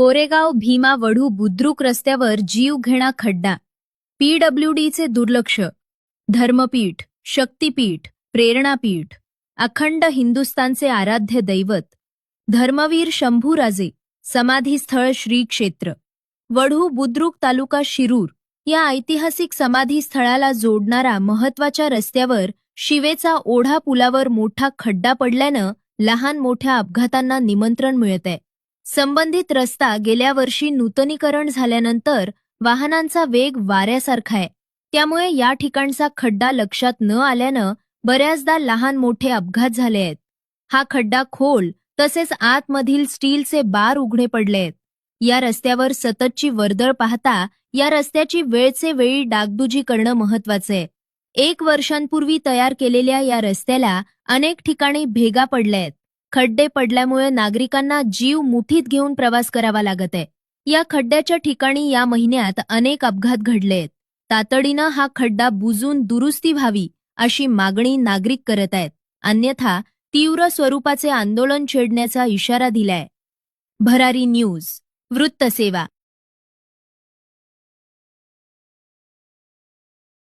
कोरेगाव भीमा वढू बुद्रुक रस्त्यावर जीव घेणा खड्डा. पीडब्ल्यूडीचे दुर्लक्ष. धर्मपीठ शक्तीपीठ प्रेरणापीठ. अखंड हिंदुस्तानचे आराध्य दैवत. धर्मवीर शंभूराजे समाधीस्थळ श्री क्षेत्र. वढू बुद्रुक तालुका शिरूर. या ऐतिहासिक समाधी स्थळाला जोडणारा महत्त्वाच्या रस्त्यावर शिवेचा ओढा पुलावर मोठा खड्डा पडल्यानं लहान मोठ्या अपघातांना निमंत्रण मिळत आहे संबंधित रस्ता गेल्या वर्षी नूतनीकरण झाल्यानंतर वाहनांचा वेग वाऱ्यासारखा आहे. त्यामुळे या ठिकाणचा खड्डा लक्षात न आल्यानं बऱ्याचदा लहान मोठे अपघात झाले आहेत. हा खड्डा खोल तसेच आतमधील स्टीलचे बार उघडे पडले आहेत. या रस्त्यावर सततची वर्दळ पाहता या रस्त्याची वेळचे वेळी डागडुजी करणं महत्वाचं आहे. एक वर्षांपूर्वी तयार केलेल्या या रस्त्याला अनेक ठिकाणी भेगा पडल्या आहेत. खड्डे पडल्यामुळे नागरिकांना जीव मुठीत घेऊन प्रवास करावा लागत आहे. या खड्ड्याच्या ठिकाणी या महिन्यात अनेक अपघात घडले आहेत तातडीनं हा खड्डा बुजून दुरुस्ती व्हावी अशी मागणी नागरिक करत आहेत. अन्यथा तीव्र स्वरूपाचे आंदोलन छेडण्याचा इशारा दिलाय. भरारी न्यूज वृत्तसेवा.